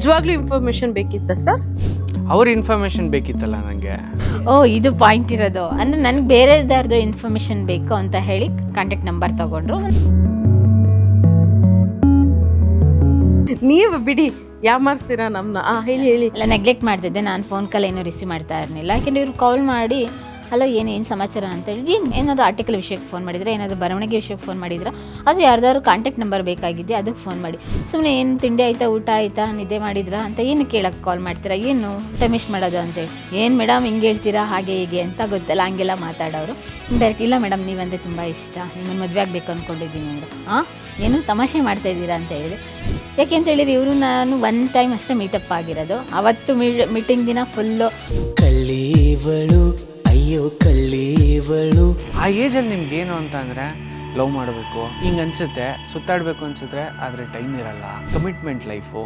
ನಿಜವಾಗ್ಲೂ ಇನ್ಫಾರ್ಮೇಶನ್ ಬೇಕಿತ್ತ ಸರ್ ಅವ್ರ ಇನ್ಫಾರ್ಮೇಶನ್ ಬೇಕಿತ್ತಲ್ಲ ನನಗೆ ಓ ಇದು ಪಾಯಿಂಟ್ ಇರೋದು. ಅಂದ್ರೆ ನನಗೆ ಬೇರೆದಾರ್ದು ಇನ್ಫಾರ್ಮೇಶನ್ ಬೇಕು ಅಂತ ಹೇಳಿ ಕಾಂಟ್ಯಾಕ್ಟ್ ನಂಬರ್ ತಗೊಂಡ್ರು. ನೀವು ಬಿಡಿ ಯಾಮಾರಿಸ್ತೀರಾ ನಮ್ನ? ಆ ಹೇಳಿ ಹೇಳಿ. ಎಲ್ಲ ನೆಗ್ಲೆಕ್ಟ್ ಮಾಡ್ತಿದ್ದೆ. ನಾನು ಫೋನ್ ಕಾಲ್ ಏನೂ ರಿಸೀವ್ ಮಾಡ್ತಾ ಇರಲಿಲ್ಲ. ಯಾಕೆಂದ್ರೆ ಇವ್ರು ಕಾಲ್ ಮಾಡಿ ಹಲೋ, ಏನು ಏನು ಸಮಾಚಾರ ಅಂತೇಳಿ. ಏನು, ಏನಾದರೂ ಆರ್ಟಿಕಲ್ ವಿಷಯಕ್ಕೆ ಫೋನ್ ಮಾಡಿದ್ರೆ? ಏನಾದರೂ ಬರವಣಿಗೆ ವಿಷಯಕ್ಕೆ ಫೋನ್ ಮಾಡಿದ್ರೆ? ಅದು ಯಾರ್ದಾದ್ರು ಕಾಂಟ್ಯಾಕ್ಟ್ ನಂಬರ್ ಬೇಕಾಗಿದೆ ಅದಕ್ಕೆ ಫೋನ್ ಮಾಡಿ. ಸುಮ್ಮನೆ ಏನು ತಿಂಡಿ ಆಯಿತಾ, ಊಟ ಆಯಿತಾ, ನಿದ್ದೆ ಮಾಡಿದ್ರಾ ಅಂತ ಏನು ಕೇಳೋಕ್ಕೆ ಕಾಲ್ ಮಾಡ್ತೀರಾ? ಏನು ಟೈಮ್ ಮಾಡೋದು ಅಂತೇಳಿ ಏನು ಮೇಡಮ್ ಹಿಂಗೆ ಹೇಳ್ತೀರಾ, ಹಾಗೆ ಹೀಗೆ ಅಂತ ಗೊತ್ತಲ್ಲ, ಹಂಗೆಲ್ಲ ಮಾತಾಡೋರು. ಡೈರೆಕ್ಟ್ ಇಲ್ಲ ಮೇಡಮ್ ನೀವಂದರೆ ತುಂಬ ಇಷ್ಟ. ನಿಮ್ಮನ್ನು ಮದುವೆ ಆಗಬೇಕು ಅಂದ್ಕೊಂಡಿದ್ದೀನಿ ಅಂದರೆ ಹಾಂ ಏನು ತಮಾಷೆ ಮಾಡ್ತಾ ಇದ್ದೀರಾ ಅಂತ ಹೇಳಿ. ಯಾಕೆ ಹೇಳಿದ್ರೆ ಇವರು ನಾನು ಒನ್ ಟೈಮ್ ಅಷ್ಟೇ ಮೀಟಪ್ ಆಗಿರೋದು. ಅವತ್ತು ಮೀಟಿಂಗ್ ದಿನ ಫುಲ್ಲು ಕಳ್ಳೀವಳು. ಅಯ್ಯೋ ಕಳ್ಳೀವಳು ಆ ಏಜಲ್ಲಿ ನಿಮ್ಗೆ ಏನು ಅಂತ ಅಂದರೆ ಲವ್ ಮಾಡಬೇಕು, ಹಿಂಗೆ ಅನ್ಸುತ್ತೆ, ಸುತ್ತಾಡಬೇಕು ಅನ್ಸುತ್ತೆ, ಆದರೆ ಟೈಮ್ ಇರಲ್ಲ. ಕಮಿಟ್ಮೆಂಟ್ ಲೈಫು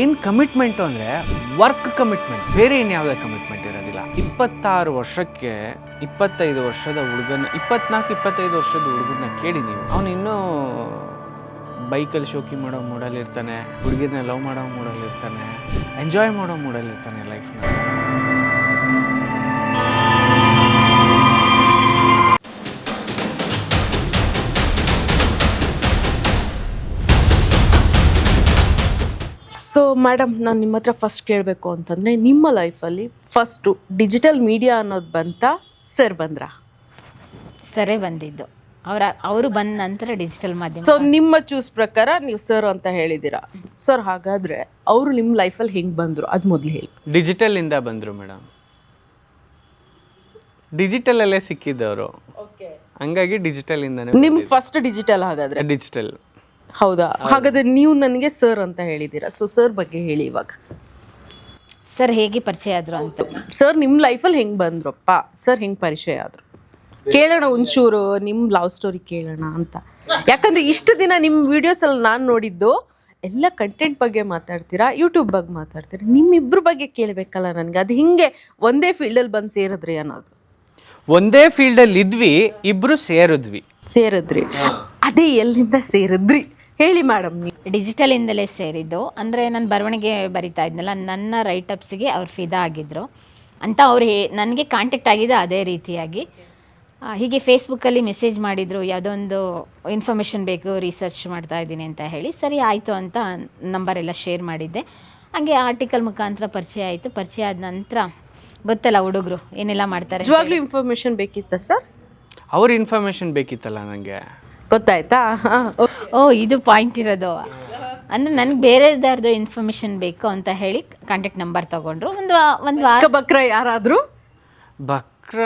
ಏನು ಕಮಿಟ್ಮೆಂಟು ಅಂದರೆ ವರ್ಕ್ ಕಮಿಟ್ಮೆಂಟ್ ಬೇರೆ ಇನ್ಯಾವುದೇ ಕಮಿಟ್ಮೆಂಟ್ ಇರೋದಿಲ್ಲ. ಇಪ್ಪತ್ತಾರು ವರ್ಷಕ್ಕೆ ಇಪ್ಪತ್ತೈದು ವರ್ಷದ ಹುಡುಗನ, ಇಪ್ಪತ್ನಾಲ್ಕು, ಇಪ್ಪತ್ತೈದು ವರ್ಷದ ಹುಡುಗನ ಕೇಳಿ ನೀವು. ಅವನು ಇನ್ನೂ ಬೈಕಲ್ಲಿ ಶೋಕಿ ಮಾಡೋ ಮೂಡಲ್ಲಿ ಇರ್ತಾನೆ ಹುಡುಗಿನ ಲವ್ ಮಾಡೋ ಮೂಡಲ್ಲಿ ಇರ್ತಾನೆ ಎಂಜಾಯ್ ಮಾಡೋ ಮೂಡಲ್ಲಿ ಇರ್ತಾನೆ ಲೈಫ್ನ ಸೊ ಮೇಡಮ್ ನಾನು ನಿಮ್ಮ ಹತ್ರ ಫಸ್ಟ್ ಕೇಳಬೇಕು ಅಂತಂದರೆ ನಿಮ್ಮ ಲೈಫಲ್ಲಿ ಫಸ್ಟು ಡಿಜಿಟಲ್ ಮೀಡಿಯಾ ಅನ್ನೋದು ಬಂತ ಸರ್ ಬಂದ್ರಾ? ಸರೇ ಬಂದಿದ್ದು. ಅವರ ಅವರು ಬಂದ ನಂತರ ಡಿಜಿಟಲ್ ಮಾಧ್ಯಮ ಸೊ ನಿಮ್ಮ ಚೂಸ್ ಪ್ರಕಾರ ನೀವು ಸರ್ ಅಂತ ಹೇಳಿದ್ದೀರಾ? ಸರ್ ಹಾಗಾದ್ರೆ ಅವರು ನಿಮ್ಮ ಲೈಫಲ್ಲಿ ಹೆಂಗೆ ಬಂದರು? ಅದು ಮೊದಲು ಹೇಳಿ. ಡಿಜಿಟಲಿಂದ ಬಂದರು ಮೇಡಮ್ ಡಿಜಿಟಲಲ್ಲೇ ಸಿಕ್ಕಿದ್ದವರು. ಹಂಗಾಗಿ ಇಂದ ನಿಮ್ಗೆ ಫಸ್ಟ್ ಡಿಜಿಟಲ್ ಹಾಗಾದ್ರೆ? ಡಿಜಿಟಲ್ ಹೌದಾ? ಹಾಗಾದ್ರೆ ನೀವು ನನಗೆ ಸರ್ ಅಂತ ಹೇಳಿದ್ದೀರಾ ಸೊ ಸರ್ ಬಗ್ಗೆ ಹೇಳಿ ಇವಾಗ. ಸರ್ ಹೇಗೆ ಪರಿಚಯ ಆದ್ರು ಅಂತ. ಸರ್ ನಿಮ್ಮ ಲೈಫಲ್ಲಿ ಹೆಂಗೆ ಬಂದ್ರಪ್ಪ? ಸರ್ ಹೆಂಗೆ ಪರಿಚಯ ಆದರು? ಕೇಳೋಣ ಒಂಚೂರು ನಿಮ್ಮ ಲವ್ ಸ್ಟೋರಿ ಕೇಳೋಣ ಅಂತ. ಯಾಕಂದ್ರೆ ಇಷ್ಟು ದಿನ ನಿಮ್ಮ ವಿಡಿಯೋಸಲ್ಲಿ ನಾನು ನೋಡಿದ್ದು ಎಲ್ಲ ಕಂಟೆಂಟ್ ಬಗ್ಗೆ ಮಾತಾಡ್ತೀರಾ ಯೂಟ್ಯೂಬ್ ಬಗ್ಗೆ ಮಾತಾಡ್ತೀರಾ ನಿಮ್ಮಿಬ್ರ ಬಗ್ಗೆ ಕೇಳಬೇಕಲ್ಲ ನನಗೆ. ಅದು ಹಿಂಗೆ ಒಂದೇ ಫೀಲ್ಡಲ್ಲಿ ಬಂದು ಸೇರಿದ್ರಿ ಅನ್ನೋದು. ಒಂದೇ ಫೀಲ್ಡಲ್ಲಿ ಇದ್ವಿ ಇಬ್ರು ಸೇರಿದ್ವಿ. ಸೇರಿದ್ರಿ. ಅದೇ ಎಲ್ಲಿಂದ ಸೇರಿದ್ರಿ? ಹೇಳಿ ಮೇಡಮ್ ನೀವು. ಡಿಜಿಟಲ್ ಇಂದಲೇ ಸೇರಿದ್ದು. ಅಂದರೆ ನಾನು ಬರವಣಿಗೆ ಬರಿತಾ ಇದ್ನಲ್ಲ ನನ್ನ ರೈಟಪ್ಸ್ಗೆ ಅವ್ರು ಫಿದಾ ಆಗಿದ್ದರು ಅಂತ ಅವ್ರು ನನಗೆ ಕಾಂಟ್ಯಾಕ್ಟ್ ಆಗಿದೆ ಅದೇ ರೀತಿಯಾಗಿ. ಆ, ಹೀಗೆ ಫೇಸ್ಬುಕ್ಕಲ್ಲಿ ಮೆಸೇಜ್ ಮಾಡಿದರು ಯಾವುದೋ ಒಂದು ಇನ್ಫಾರ್ಮೇಷನ್ ಬೇಕು ರಿಸರ್ಚ್ ಮಾಡ್ತಾ ಇದ್ದೀನಿ ಅಂತ ಹೇಳಿ ಸರಿ ಆಯಿತು ಅಂತ ನಂಬರ್ ಎಲ್ಲ ಶೇರ್ ಮಾಡಿದ್ದೆ. ಹಾಗೆ ಆರ್ಟಿಕಲ್ ಮುಖಾಂತರ ಪರಿಚಯ ಆಯಿತು. ಪರಿಚಯ ಆದ ನಂತರ ಗೊತ್ತಲ್ಲ ಹುಡುಗರು ಏನೆಲ್ಲ ಮಾಡ್ತಾರೆ ನಿಜವಾಗ್ಲೂ ಇನ್ಫಾರ್ಮೇಶನ್ ಬೇಕಿತ್ತ ಸರ್ ಅವ್ರ ಇನ್ಫಾರ್ಮೇಶನ್ ಬೇಕಿತ್ತಲ್ಲ ನನಗೆ ಗೊತ್ತಾಯ್ತಾ? ಓ ಇದು ಪಾಯಿಂಟ್ ಇರೋದು. ಅಂದ್ರೆ ನನಗೆ ಬೇರೆದಾರ್ದು ಇನ್ಫಾರ್ಮೇಶನ್ ಬೇಕು ಅಂತ ಹೇಳಿ ಕಾಂಟ್ಯಾಕ್ಟ್ ನಂಬರ್ ತಗೊಂಡ್ರು. ಒಂದು ಒಂದು ವಾರ ಬಕ್ರ ಯಾರಾದರೂ? ಬಕ್ರ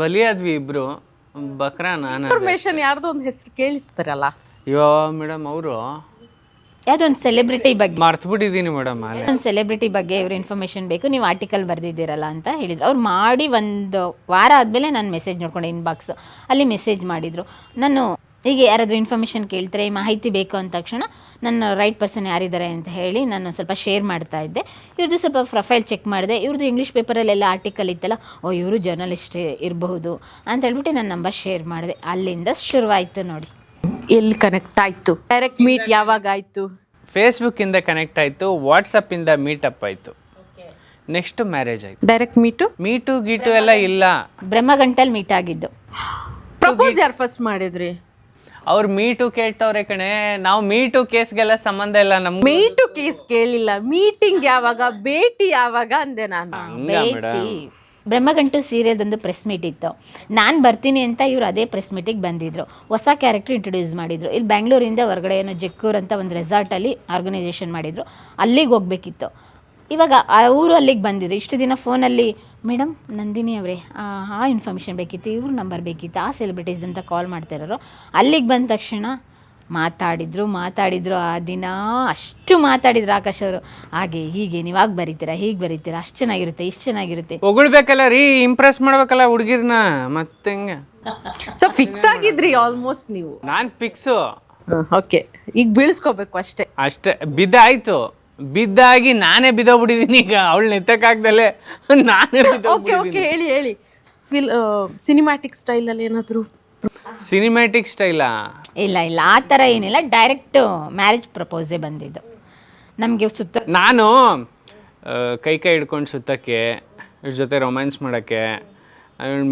ಬಲಿಯಾದ್ವಿ ಇಬ್ರು. ಬಕ್ರ ನಾನು ಇನ್ಫಾರ್ಮೇಶನ್ ಯಾರ್ದೋ ಒಂದು ಹೆಸರು ಕೇಳಿರ್ತಾರಲ್ಲ. ಅಯ್ಯೋ ಮೇಡಮ್ ಅವರು. ಯಾವುದೋ ಒಂದು ಸೆಲೆಬ್ರಿಟಿ ಬಗ್ಗೆ. ಮರ್ತ್ಬಿಟ್ಟಿದ್ದೀನಿ ಮೇಡಮ್ ಅಲ್ಲೇ. ಒಂದು ಸೆಲೆಬ್ರಿಟಿ ಬಗ್ಗೆ ಇವ್ರ ಇನ್ಫಾರ್ಮೇಶನ್ ಬೇಕು. ನೀವು ಆರ್ಟಿಕಲ್ ಬರೆದಿದ್ದೀರಲ್ಲ ಅಂತ ಹೇಳಿದ್ರು. ಅವ್ರು ಮಾಡಿ ಒಂದು ವಾರ ಆದಮೇಲೆ ನಾನು ಮೆಸೇಜ್ ನೋಡ್ಕೊಂಡೆ ಇನ್ಬಾಕ್ಸ್ ಅಲ್ಲಿ ಮೆಸೇಜ್ ಮಾಡಿದ್ರು. ನಾನು ಹೀಗೆ ಯಾರಾದರೂ ಇನ್ಫಾರ್ಮೇಷನ್ ಕೇಳ್ತಾರೆ ಮಾಹಿತಿ ಬೇಕು ಅಂದ ತಕ್ಷಣ ನನ್ನ ರೈಟ್ ಪರ್ಸನ್ ಯಾರಿದ್ದಾರೆ ಅಂತ ಹೇಳಿ ನಾನು ಸ್ವಲ್ಪ ಶೇರ್ ಮಾಡ್ತಾ ಇದ್ದೆ. ಇವ್ರದ್ದು ಸ್ವಲ್ಪ ಪ್ರೊಫೈಲ್ ಚೆಕ್ ಮಾಡಿದೆ. ಇವ್ರದ್ದು ಇಂಗ್ಲೀಷ್ ಪೇಪರಲ್ಲೆಲ್ಲ ಆರ್ಟಿಕಲ್ ಇತ್ತಲ್ಲ ಓ ಇವರು ಜರ್ನಲಿಸ್ಟ್ ಇರಬಹುದು ಅಂತ ಹೇಳ್ಬಿಟ್ಟು ನನ್ನ ನಂಬರ್ ಶೇರ್ ಮಾಡಿದೆ. ಅಲ್ಲಿಂದ ಶುರುವಾಯಿತು ನೋಡಿ. ಎಲ್ಲಿ ಕನೆಕ್ಟ್ ಆಯಿತು? ಡೈರೆಕ್ಟ್ ಮೀಟ್ ಯಾವಾಗ ಆಯ್ತು? ಫೇಸ್ಬುಕ್ಕಿಂದ ಕನೆಕ್ಟ್ ಆಯಿತು ವಾಟ್ಸಪ್ಪಿಂದ ಮೀಟಪ್ ಆಯಿತು. ನೆಕ್ಸ್ಟ್ ಮ್ಯಾರೇಜ್ ಆಯಿತು. ಡೈರೆಕ್ಟ್ ಮೀಟು ಮೀಟು ಗೀಟು ಎಲ್ಲ ಇಲ್ಲ. ಬ್ರಹ್ಮಗಂಟಲ್ಲಿ ಮೀಟ್ ಆಗಿದ್ದು. ಪ್ರಪೋಸ್ ಯಾರು ಫಸ್ಟ್ ಮಾಡಿದ್ರಿ? ಅವ್ರು ಮೀಟು ಕೇಳ್ತವ್ರೆ ಕಣೆ. ನಾವು ಮೀಟು ಕೇಸ್ಗೆಲ್ಲ ಸಂಬಂಧ ಇಲ್ಲ ನಮ್ಗೆ. ಮೀಟು ಕೇಸ್ ಕೇಳಿಲ್ಲ. ಮೀಟಿಂಗ್ ಯಾವಾಗ ಭೇಟಿ ಯಾವಾಗ ಅಂದೆ ನಾನು. ಭೇಟಿ. ಬ್ರಹ್ಮಗಂಟು ಸೀರಿಯಲ್ದೊಂದು ಪ್ರೆಸ್ ಮೀಟ್ ಇತ್ತು. ನಾನು ಬರ್ತೀನಿ ಅಂತ ಇವರು ಅದೇ ಪ್ರೆಸ್ ಮೀಟಿಗೆ ಬಂದಿದ್ರು. ಹೊಸ ಕ್ಯಾರೆಕ್ಟರ್ ಇಂಟ್ರೊಡ್ಯೂಸ್ ಮಾಡಿದ್ರು. ಇಲ್ಲಿ ಬೆಂಗಳೂರಿಂದ ಹೊರಗಡೆ ಏನೋ ಜಕ್ಕೂರ್ ಅಂತ ಒಂದು ರೆಸಾರ್ಟಲ್ಲಿ ಆರ್ಗನೈಸೇಷನ್ ಮಾಡಿದ್ರು. ಅಲ್ಲಿಗೆ ಹೋಗ್ಬೇಕಿತ್ತು. ಇವಾಗ ಅವರು ಅಲ್ಲಿಗೆ ಬಂದಿದ್ರು ಇಷ್ಟು ದಿನ ಫೋನಲ್ಲಿ ಮೇಡಮ್ ನಂದಿನಿ ಅವರೇ ಆ ಇನ್ಫಾರ್ಮೇಷನ್ ಬೇಕಿತ್ತು ಇವ್ರ ನಂಬರ್ ಬೇಕಿತ್ತು ಆ ಸೆಲೆಬ್ರಿಟೀಸ್ ಅಂತ ಕಾಲ್ ಮಾಡ್ತಿರೋರು ಅಲ್ಲಿಗೆ ಬಂದ ತಕ್ಷಣ ಮಾತಾಡಿದ್ರು ಮಾತಾಡಿದ್ರು ಆ ದಿನ ಅಷ್ಟು ಮಾತಾಡಿದ್ರು ಆಕಾಶ್ ಅವರು. ಹಾಗೆ ಹೀಗೆ ನೀವಾಗ ಬರೀತೀರಾ ಹೀಗೆ ಬರೀತೀರಾ ಅಷ್ಟು ಚೆನ್ನಾಗಿರುತ್ತೆ ಇಷ್ಟು ಚೆನ್ನಾಗಿರುತ್ತೆ. ಹೊಗಳ್ಬೇಕಲ್ಲ ರೀ ಇಂಪ್ರೆಸ್ ಮಾಡ್ಬೇಕಲ್ಲ ಹುಡುಗಿರ್ನ ಮತ್ತೆ ಹೆಂಗೆ? ಸೊ ಫಿಕ್ಸ್ ಆಗಿದ್ರಿ ಆಲ್ಮೋಸ್ಟ್ ನೀವು? ನಾನು ಫಿಕ್ಸು ಓಕೆ ಈಗ ಬೀಳ್ಸ್ಕೋಬೇಕು ಅಷ್ಟೇ. ಅಷ್ಟೇ ಬಿದ್ದಾಯ್ತು ಬಿದ್ದಾಗಿ ನಾನೇ ಬಿದ್ದೋಗ್ಬಿಟ್ಟಿದ್ದೀನಿ ಈಗ. ಅವಳು ನೆತ್ತಕ್ಕಾಗ್ದಲೆ ನಾನೇ ಓಕೆ ಓಕೆ ಹೇಳಿ ಹೇಳಿ. ಫಿಲ್ ಸಿನಿಮ್ಯಾಟಿಕ್ ಸ್ಟೈಲಲ್ಲಿ ಏನಾದರೂ ಸಿನಿಮ್ಯಾಟಿಕ್ ಸ್ಟೈಲಾ ಇಲ್ಲ ಇಲ್ಲ. ಆ ಥರ ಏನಿಲ್ಲ. ಡೈರೆಕ್ಟ್ ಮ್ಯಾರೇಜ್ ಪ್ರಪೋಸೇ ಬಂದಿದ್ದು. ನಮಗೆ ಸುತ್ತ ನಾನು ಆ, ಕೈ ಕೈ ಹಿಡ್ಕೊಂಡು ಸುತ್ತಕ್ಕೆ ಇವ್ರ ಜೊತೆ ರೊಮ್ಯಾನ್ಸ್ ಮಾಡೋಕ್ಕೆ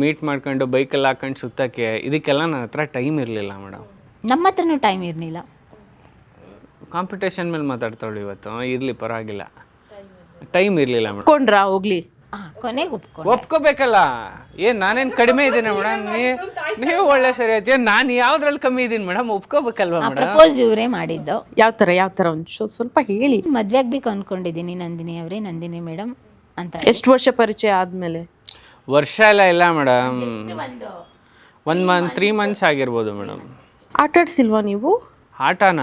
ಮೀಟ್ ಮಾಡ್ಕೊಂಡು ಬೈಕಲ್ಲಿ ಹಾಕೊಂಡು ಸುತ್ತಕ್ಕೆ ಇದಕ್ಕೆಲ್ಲ ನನ್ನ ಹತ್ರ ಟೈಮ್ ಇರಲಿಲ್ಲ ಮೇಡಮ್ ನಮ್ಮ ಹತ್ರನೂ ಟೈಮ್ ಇರಲಿಲ್ಲ. ಕಾಂಪಿಟೇಷನ್ ಮೇಲೆ ಮಾತಾಡ್ತಾಳು ಇವತ್ತು. ಇರಲಿ ಪರವಾಗಿಲ್ಲ. ಟೈಮ್ ಇರಲಿಲ್ಲ ಮೇಡಮ್. ಒಪ್ಕೊಂಡ್ರಾ ಹೋಗ್ಲಿ. ಕೊನೆಗೆ ಒಪ್ಕೊಂಡು. ಒಪ್ಕೋಬೇಕಲ್ಲ. ಏನ್ ನಾನೇನ್ ಕಡಿಮೆ ಇದ್ದೀನಿ ಮೇಡಮ್? ನೀವು ಒಳ್ಳೆ ಸರಿ ಆಯ್ತು. ಏನ್ ನಾನು ಯಾವ್ದ್ರಲ್ಲಿ ಕಮ್ಮಿ ಇದ್ದೀನಿ ಮೇಡಮ್? ಒಪ್ಕೋಬೇಕಲ್ವಾ ಮೇಡಮ್? ಪ್ರಪೋಸ್ ಇವರೇ ಮಾಡಿದ್ದು. ಯಾವ ಥರ ಯಾವ ಥರ ಒಂದು ಸ್ವಲ್ಪ ಹೇಳಿ. ಮದ್ವೆ ಆಗ್ಬೇಕು ಅನ್ಕೊಂಡಿದ್ದೀನಿ ನಂದಿನಿ ಅವರೇ ನಂದಿನಿ ಮೇಡಮ್ ಅಂತ. ಎಷ್ಟು ವರ್ಷ ಪರಿಚಯ ಆದಮೇಲೆ? ವರ್ಷ ಎಲ್ಲ ಇಲ್ಲ madam. One month three months ಆಗಿರ್ಬೋದು ಮೇಡಮ್. ಆಟಾಡ್ಸಿಲ್ವಾ ನೀವು? ಆಟನ?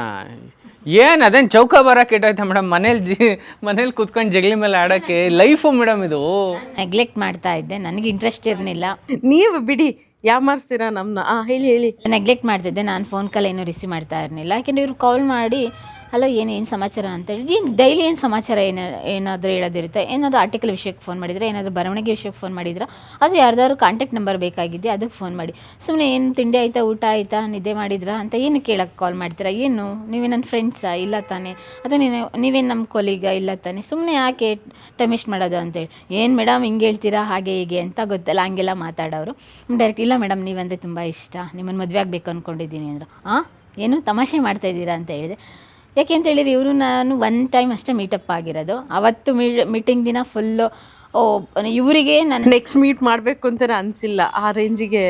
ಏನು ಅದೇನು ಚೌಕ ಬರಕ್ಕೆ ಇಟ್ಟೈತೆ ಮೇಡಮ್? ಮನೇಲಿ ಜಿ ಮನೇಲಿ ಕುತ್ಕೊಂಡು ಜಗಲಿ ಮೇಲೆ ಆಡೋಕ್ಕೆ ಲೈಫು ಮೇಡಮ್ ಇದು. ನೆಗ್ಲೆಕ್ಟ್ ಮಾಡ್ತಾ ಇದ್ದೆ. ನನಗೆ ಇಂಟ್ರೆಸ್ಟ್ ಇರಲಿಲ್ಲ. ನೀವು ಬಿಡಿ ಯಾಮಾರಿಸ್ತೀರಾ ನಮ್ಮನ್ನ ಆ ಹೇಳಿ ಹೇಳಿ. ನೆಗ್ಲೆಕ್ಟ್ ಮಾಡ್ತಿದ್ದೆ. ನಾನು ಫೋನ್ ಕಾಲ್ ಏನೂ ರಿಸೀವ್ ಮಾಡ್ತಾ ಇರಲಿಲ್ಲ. ಯಾಕೆಂದ್ರೆ ಇವ್ರು ಕಾಲ್ ಮಾಡಿ ಹಲೋ ಏನೇನು ಏನು ಸಮಾಚಾರ ಅಂತೇಳಿ. ನೀನು ಡೈಲಿ ಏನು ಸಮಾಚಾರ ಏನ ಏನಾದರೂ ಹೇಳೋದಿರುತ್ತೆ? ಏನಾದರೂ ಆರ್ಟಿಕಲ್ ವಿಷಯಕ್ಕೆ ಫೋನ್ ಮಾಡಿದರೆ? ಏನಾದರೂ ಬರವಣಿಗೆ ವಿಷಯಕ್ಕೆ ಫೋನ್ ಮಾಡಿದ್ರೆ? ಅದು ಯಾರ್ದಾದ್ರು ಕಾಂಟ್ಯಾಕ್ಟ್ ನಂಬರ್ ಬೇಕಾಗಿದೆ ಅದಕ್ಕೆ ಫೋನ್ ಮಾಡಿ. ಸುಮ್ಮನೆ ಏನು ತಿಂಡಿ ಆಯಿತಾ, ಊಟ ಆಯಿತಾ, ನಿದ್ದೆ ಮಾಡಿದ್ರಾ ಅಂತ ಏನು ಕೇಳೋಕ್ಕೆ ಕಾಲ್ ಮಾಡ್ತೀರಾ? ಏನು? ನೀವೇ ನನ್ನ ಫ್ರೆಂಡ್ಸಾ ಇಲ್ಲ ತಾನೆ. ಅಥವಾ ನೀನು ನೀವೇನು ನಮ್ಮ ಕೊಲೀಗ ಇಲ್ಲ ತಾನೆ. ಸುಮ್ಮನೆ ಯಾಕೆ ಟೈಮ್ ಮಾಡೋದು ಅಂತೇಳಿ. ಏನು ಮೇಡಮ್ ಹಿಂಗೆ ಹೇಳ್ತೀರಾ? ಹಾಗೆ, ಹೀಗೆ ಅಂತ ಗೊತ್ತಲ್ಲ. ಹಂಗೆಲ್ಲ ಮಾತಾಡೋರು. ಡೈರೆಕ್ಟ್ ಇಲ್ಲ ಮೇಡಮ್ ನೀವಂದರೆ ತುಂಬ ಇಷ್ಟ. ನಿಮ್ಮನ್ನು ಮದುವೆ ಆಗಬೇಕು ಅಂದ್ಕೊಂಡಿದ್ದೀನಿ ಅಂದರು. ಹಾಂ ಏನು? ತಮಾಷೆ ಮಾಡ್ತಾ ಇದ್ದೀರಾ ಅಂತ ಹೇಳಿದೆ. ಯಾಕೆ ಅಂತ ಹೇಳಿದ್ರೆ ಇವರು ನಾನು ಒನ್ ಟೈಮ್ ಅಷ್ಟೇ ಮೀಟಪ್ ಆಗಿರೋದು. ಅವತ್ತು ಮೀಟಿಂಗ್ ದಿನ ಫುಲ್ಲು ಓ ಇವರಿಗೆ ನಾನು ನೆಕ್ಸ್ಟ್ ಮೀಟ್ ಮಾಡಬೇಕು ಅಂತ ಅನಿಸಿಲ್ಲ. ಆ ರೇಂಜಿಗೆ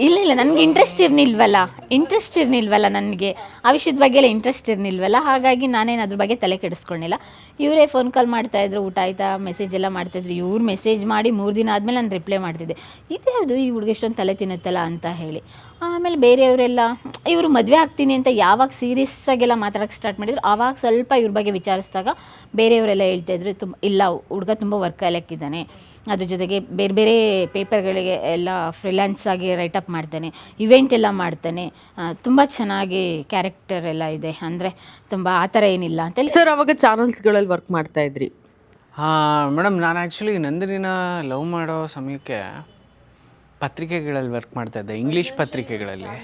ಇಲ್ಲ ಇಲ್ಲ ನನಗೆ ಇಂಟ್ರೆಸ್ಟ್ ಇರ್ನಿಲ್ವಲ್ಲ. ಇಂಟ್ರೆಸ್ಟ್ ಇರ್ನಿಲ್ವಲ್ಲ ನನಗೆ. ಆ ವಿಷಯದ ಬಗ್ಗೆ ಎಲ್ಲ ಇಂಟ್ರೆಸ್ಟ್ ಇರ್ನಿಲ್ವಲ್ಲ. ಹಾಗಾಗಿ ನಾನೇನು ಅದ್ರ ಬಗ್ಗೆ ತಲೆ ಕೆಡಿಸ್ಕೊಂಡಿಲ್ಲ ಇವರೇ ಫೋನ್ ಕಾಲ್ ಮಾಡ್ತಾಯಿದ್ರು ಊಟ ಆಯ್ತಾ? ಮೆಸೇಜ್ ಎಲ್ಲ ಮಾಡ್ತಾಯಿದ್ರು ಇವ್ರು ಮೆಸೇಜ್ ಮಾಡಿ ಮೂರು ದಿನ ಆದಮೇಲೆ ನಾನು ರಿಪ್ಲೈ ಮಾಡ್ತಿದ್ದೆ. ಇದ್ಯಾವುದು ಈ ಹುಡುಗ ಎಷ್ಟೊಂದು ತಲೆ ತಿನ್ನುತ್ತಲ್ಲ ಅಂತ ಹೇಳಿ. ಆಮೇಲೆ ಬೇರೆಯವರೆಲ್ಲ, ಇವರು ಮದುವೆ ಆಗ್ತೀನಿ ಅಂತ ಯಾವಾಗ ಸೀರಿಯಸ್ ಆಗೆಲ್ಲ ಮಾತಾಡೋಕ್ಕೆ ಸ್ಟಾರ್ಟ್ ಮಾಡಿದ್ರು, ಆವಾಗ ಸ್ವಲ್ಪ ಇವ್ರ ಬಗ್ಗೆ ವಿಚಾರಿಸಿದಾಗ ಬೇರೆಯವರೆಲ್ಲ ಹೇಳ್ತಾಯಿದ್ರು ತುಂಬ ಇಲ್ಲ, ಹುಡುಗ ತುಂಬ ವರ್ಕ್ ಇದ್ದಾನೆ. ಅದ್ರ ಜೊತೆಗೆ ಬೇರೆ ಬೇರೆ ಪೇಪರ್ಗಳಿಗೆ ಎಲ್ಲ ಫ್ರೀಲ್ಯಾನ್ಸ್ ಆಗಿ ರೈಟಪ್ ಮಾಡ್ತಾನೆ. ಇವೆಂಟ್ ಎಲ್ಲ ಮಾಡ್ತಾನೆ. ತುಂಬ ಚೆನ್ನಾಗಿ ಕ್ಯಾರೆಕ್ಟರ್ ಎಲ್ಲ ಇದೆ. ಅಂದರೆ ತುಂಬ ಆ ಥರ ಏನಿಲ್ಲ. ಅಂತ ಸರ್ ಅವಾಗ ಚಾನಲ್ಸ್ಗಳಲ್ಲಿ ವರ್ಕ್ ಮಾಡ್ತಾ ಇದ್ರಿ? ಹಾಂ ಮೇಡಮ್ ನಾನು ಆ್ಯಕ್ಚುಲಿ ನಂದಿನಿನ ಲವ್ ಮಾಡೋ ಸಮಯಕ್ಕೆ ಪತ್ರಿಕೆಗಳಲ್ಲಿ ವರ್ಕ್ ಮಾಡ್ತಾ ಇದ್ದೆ ಇಂಗ್ಲೀಷ್ ಪತ್ರಿಕೆಗಳಲ್ಲಿ.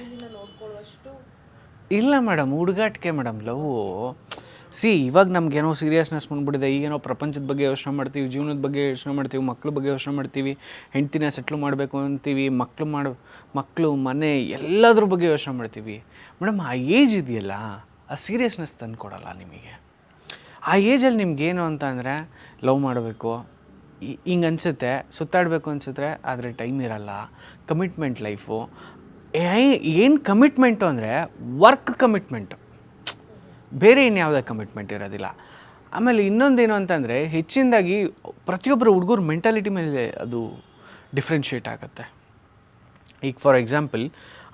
ಇಲ್ಲ ಮೇಡಮ್ ಹುಡುಗಾಟಿಕೆ ಮೇಡಮ್ ಲವ್ ಸಿ ಇವಾಗ ನಮ್ಗೇನೋ ಸೀರಿಯಸ್ನೆಸ್ ಬಂದ್ಬಿಟ್ಟಿದೆ ಈಗೇನೋ ಪ್ರಪಂಚದ ಬಗ್ಗೆ ಯೋಚನೆ ಮಾಡ್ತೀವಿ ಜೀವನದ ಬಗ್ಗೆ ಯೋಚನೆ ಮಾಡ್ತೀವಿ ಮಕ್ಳ ಬಗ್ಗೆ ಯೋಚನೆ ಮಾಡ್ತೀವಿ ಹೆಂಡ್ತಿನ ಸೆಟ್ಲ್ ಮಾಡಬೇಕು ಅಂತೀವಿ ಮಕ್ಕಳು ಮಾಡು ಮಕ್ಕಳು ಮನೆ ಎಲ್ಲದ್ರ ಬಗ್ಗೆ ಯೋಚನೆ ಮಾಡ್ತೀವಿ. ಮೇಡಮ್ ಆ ಏಜ್ ಇದೆಯಲ್ಲ ಆ ಸೀರಿಯಸ್ನೆಸ್ ತಂದು ಕೊಡಲ್ಲ ನಿಮಗೆ. ಆ ಏಜಲ್ಲಿ ನಿಮ್ಗೇನು ಅಂತ ಅಂದರೆ ಲವ್ ಮಾಡಬೇಕು ಹಿಂಗೆ ಅನಿಸುತ್ತೆ, ಸುತ್ತಾಡಬೇಕು ಅನಿಸುತ್ತೆ, ಆದರೆ ಟೈಮ್ ಇರಲ್ಲ, ಕಮಿಟ್ಮೆಂಟ್ ಲೈಫು. ಏನು ಕಮಿಟ್ಮೆಂಟು ಅಂದರೆ ವರ್ಕ್ ಕಮಿಟ್ಮೆಂಟು. ಬೇರೆ ಇನ್ಯಾವುದೇ ಕಮಿಟ್ಮೆಂಟ್ ಇರೋದಿಲ್ಲ. ಆಮೇಲೆ ಇನ್ನೊಂದೇನು ಅಂತಂದರೆ ಹೆಚ್ಚಿನದಾಗಿ ಪ್ರತಿಯೊಬ್ಬರು ಹುಡುಗರ ಮೆಂಟಾಲಿಟಿ ಮೇಲೆ ಅದು ಡಿಫ್ರೆನ್ಷಿಯೇಟ್ ಆಗುತ್ತೆ. ಈಗ ಫಾರ್ ಎಕ್ಸಾಂಪಲ್,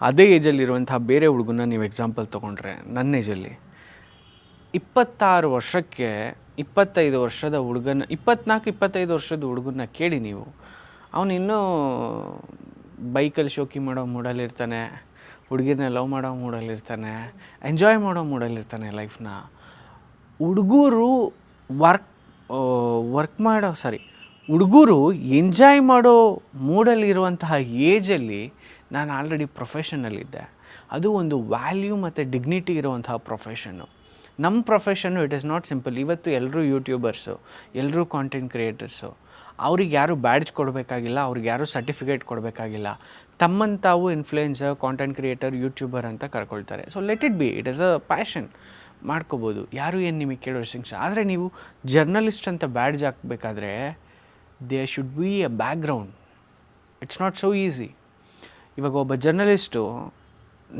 ಅದೇ ಏಜಲ್ಲಿರುವಂತಹ ಬೇರೆ ಹುಡುಗನ ನೀವು ಎಕ್ಸಾಂಪಲ್ ತೊಗೊಂಡ್ರೆ, ನನ್ನ ಏಜಲ್ಲಿ ಇಪ್ಪತ್ತಾರು ವರ್ಷಕ್ಕೆ ಇಪ್ಪತ್ತೈದು ವರ್ಷದ ಹುಡುಗನ, ಇಪ್ಪತ್ನಾಲ್ಕು, ಇಪ್ಪತ್ತೈದು ವರ್ಷದ ಹುಡುಗನ ಕೇಳಿ ನೀವು. ಅವನು ಇನ್ನೂ ಬೈಕಲ್ಲಿ ಶೋಕಿ ಮಾಡೋ ಮೂಡಲ್ಲಿರ್ತಾನೆ ಹುಡುಗಿನ ಲವ್ ಮಾಡೋ ಮೂಡಲ್ಲಿರ್ತಾನೆ ಎಂಜಾಯ್ ಮಾಡೋ ಮೂಡಲ್ಲಿರ್ತಾನೆ ಲೈಫ್ನ. ಹುಡುಗರು ವರ್ಕ್ ವರ್ಕ್ ಮಾಡೋ, ಸಾರಿ, ಹುಡುಗರು ಎಂಜಾಯ್ ಮಾಡೋ ಮೂಡಲ್ಲಿರುವಂತಹ ಏಜಲ್ಲಿ ನಾನು ಆಲ್ರೆಡಿ ಪ್ರೊಫೆಷನಲ್ಲಿದ್ದೆ. ಅದು ಒಂದು ವ್ಯಾಲ್ಯೂ ಮತ್ತು ಡಿಗ್ನಿಟಿ ಇರುವಂತಹ ಪ್ರೊಫೆಷನ್ನು. ನಮ್ಮ profession it is not simple ಇವತ್ತು ಎಲ್ಲರೂ ಯೂಟ್ಯೂಬರ್ಸು ಎಲ್ಲರೂ ಕಾಂಟೆಂಟ್ ಕ್ರಿಯೇಟರ್ಸು ಅವ್ರಿಗೆ ಯಾರು ಬ್ಯಾಡ್ಜ್ ಕೊಡಬೇಕಾಗಿಲ್ಲ, ಅವ್ರಿಗೆ ಯಾರು ಸರ್ಟಿಫಿಕೇಟ್ ಕೊಡಬೇಕಾಗಿಲ್ಲ. ತಮ್ಮನ್ನು ತಾವು ಇನ್ಫ್ಲೂಯೆನ್ಸರ್ ಕಾಂಟೆಂಟ್ ಕ್ರಿಯೇಟರ್ ಯೂಟ್ಯೂಬರ್ ಅಂತ ಕರ್ಕೊಳ್ತಾರೆ. So let it be it is a passion ಮಾಡ್ಕೋಬೋದು. ಯಾರು ಏನು ನಿಮಗೆ ಕೇಳೋ ಸಿಂಗ್ಸ್ ಆದರೆ ನೀವು ಜರ್ನಲಿಸ್ಟ್ ಅಂತ badge ಹಾಕಬೇಕಾದ್ರೆ they should be a background it's not so easy ಇವಾಗ ಒಬ್ಬ ಜರ್ನಲಿಸ್ಟು